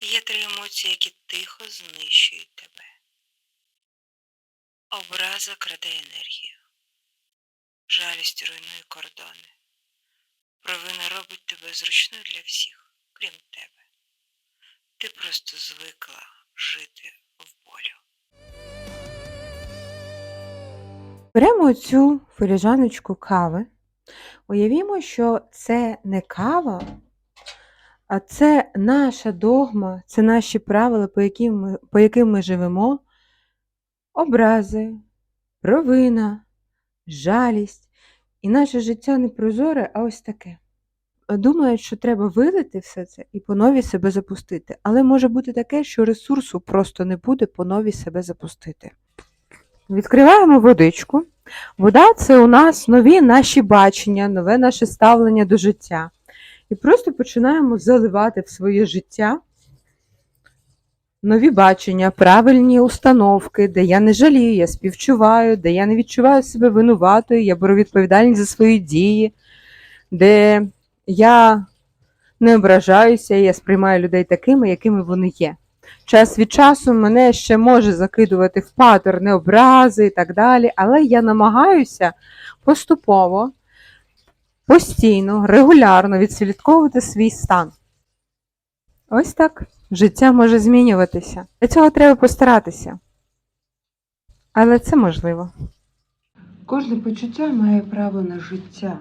Є три емоції, які тихо знищують тебе. Образа краде енергію. Жалість руйнує кордони. Провина робить тебе зручною для всіх, крім тебе. Ти просто звикла жити в болю. Беремо цю філіжаночку кави. Уявімо, що це не кава, а це наша догма, це наші правила, по яким ми, по яким ми живемо. Образи, провина, жалість. І наше життя не прозоре, а ось таке. Думають, що треба вилити все це і по нові себе запустити. Але може бути таке, що ресурсу просто не буде по нові себе запустити. Відкриваємо водичку. Вода це у нас нові наші бачення, нове наше ставлення до життя. І просто починаємо заливати в своє життя нові бачення, правильні установки, де я не жалію, я співчуваю, де я не відчуваю себе винуватою, я беру відповідальність за свої дії, де я не ображаюся, я сприймаю людей такими, якими вони є. Час від часу мене ще може закидувати в паттерни, образи і так далі, але я намагаюся поступово, постійно, регулярно відслідковувати свій стан. Ось так. Життя може змінюватися. Для цього треба постаратися. Але це можливо. Кожне почуття має право на життя.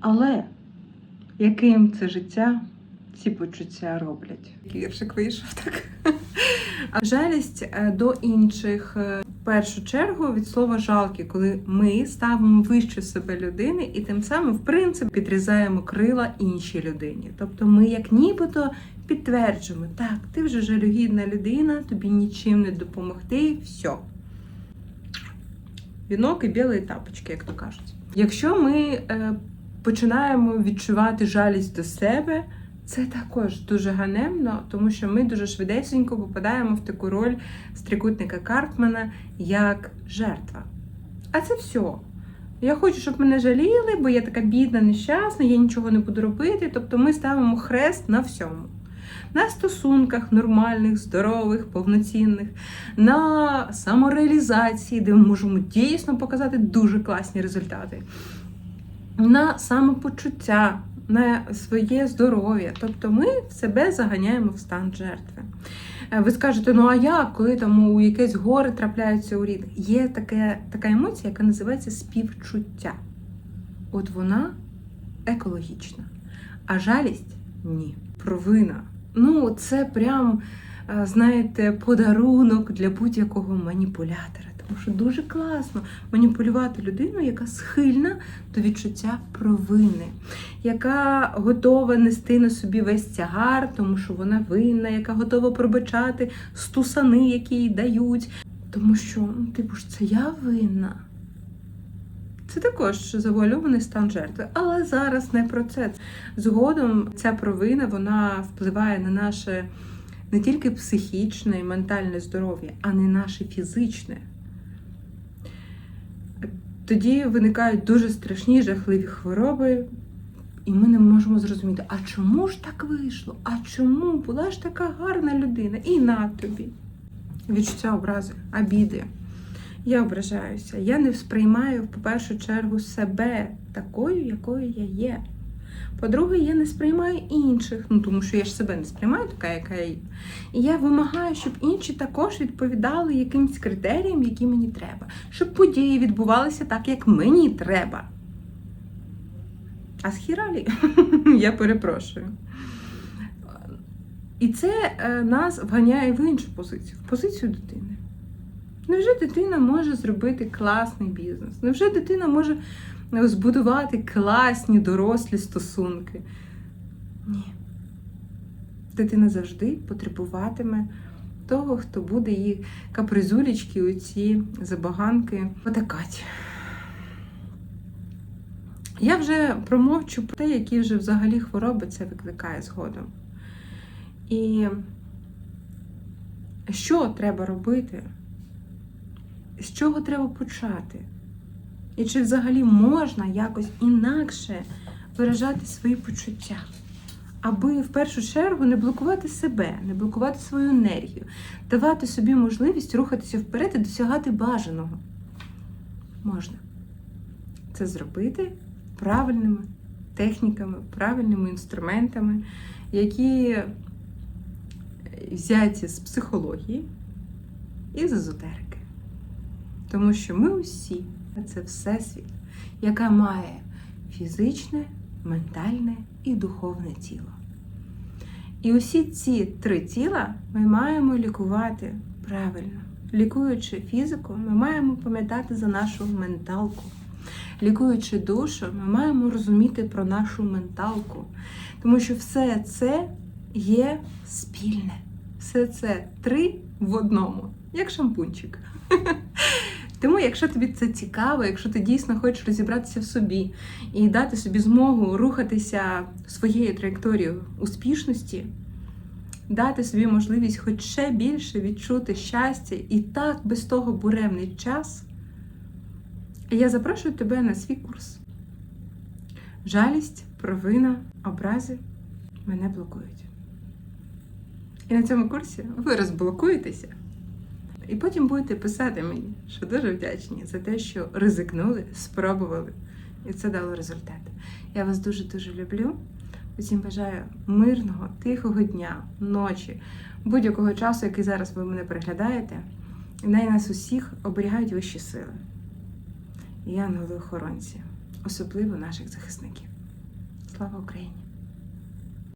Але яким це життя ці почуття роблять? Віршик вийшов так. Жалість е, до інших е, першу чергу від слова жалки, коли ми ставимо вище себе людини і тим самим, в принципі, підрізаємо крила іншій людині. Тобто ми, як нібито, підтверджуємо, так, ти вже жалюгідна людина, тобі нічим не допомогти, все. Вінок і білі тапочки, як то кажуть. Якщо ми е, починаємо відчувати жалість до себе, це також дуже ганебно, тому що ми дуже швидесенько попадаємо в таку роль з трикутника Карпмана як жертва. А це все. Я хочу, щоб мене жаліли, бо я така бідна, нещасна, я нічого не буду робити. Тобто ми ставимо хрест на всьому. На стосунках нормальних, здорових, повноцінних, на самореалізації, де ми можемо дійсно показати дуже класні результати, на самопочуття, на своє здоров'я. Тобто ми себе заганяємо в стан жертви. Е, Ви скажете, ну а як, коли там у якесь горе трапляються у рідних? Є таке, така емоція, яка називається співчуття. От вона екологічна. А жалість ні. Провина. Ну, це прям, е, знаєте, подарунок для будь-якого маніпулятора. Тому що дуже класно маніпулювати людину, яка схильна до відчуття провини, яка готова нести на собі весь тягар, тому що вона винна, яка готова пробачати стусани, які їй дають. Тому що, ну, типу ж, це я винна. Це також завуальований стан жертви. Але зараз не про це. Згодом ця провина вона впливає на наше не тільки психічне і ментальне здоров'я, а не наше фізичне. Тоді виникають дуже страшні жахливі хвороби, і ми не можемо зрозуміти, а чому ж так вийшло? А чому була ж така гарна людина? І на тобі. Відчуття образи, обіди. Я ображаюся. Я не сприймаю в першу чергу себе такою, якою я є. По-друге, я не сприймаю інших, ну тому що я ж себе не сприймаю така, яка я є. І я вимагаю, щоб інші також відповідали якимсь критеріям, які мені треба, щоб події відбувалися так, як мені треба. А схіралі, я перепрошую. І це е, нас вганяє в іншу позицію, в позицію дитини. Невже дитина може зробити класний бізнес? Невже дитина може збудувати класні дорослі стосунки? Ні. Дитина завжди потребуватиме того, хто буде її капризулечки, оці забаганки потакати. Я вже промовчу про те, які вже взагалі хвороби це викликає згодом. І що треба робити? З чого треба почати? І чи взагалі можна якось інакше виражати свої почуття? аби в першу чергу не блокувати себе, не блокувати свою енергію, давати собі можливість рухатися вперед і досягати бажаного. Можна це зробити правильними техніками, правильними інструментами, які взяті з психології і з езотерики. Тому що ми усі це всесвіт, яка має фізичне, ментальне і духовне тіло. І усі ці три тіла ми маємо лікувати правильно. Лікуючи фізику, ми маємо пам'ятати за нашу менталку. Лікуючи душу, ми маємо розуміти про нашу менталку. Тому що все це є спільне. Все це три в одному, як шампунчик. Тому, якщо тобі це цікаво, якщо ти дійсно хочеш розібратися в собі і дати собі змогу рухатися своєю траєкторією успішності, дати собі можливість хоч ще більше відчути щастя і так без того буремний час, я запрошую тебе на свій курс. Жалість, провина, образи мене блокують. І на цьому курсі ви розблокуєтеся. І потім будете писати мені, що дуже вдячні за те, що ризикнули, спробували, і це дало результат. Я вас дуже-дуже люблю. Усім бажаю мирного, тихого дня, ночі, будь-якого часу, який зараз ви мене переглядаєте. І най нас усіх оберігають вищі сили. І ангели-охоронці, особливо наших захисників. Слава Україні!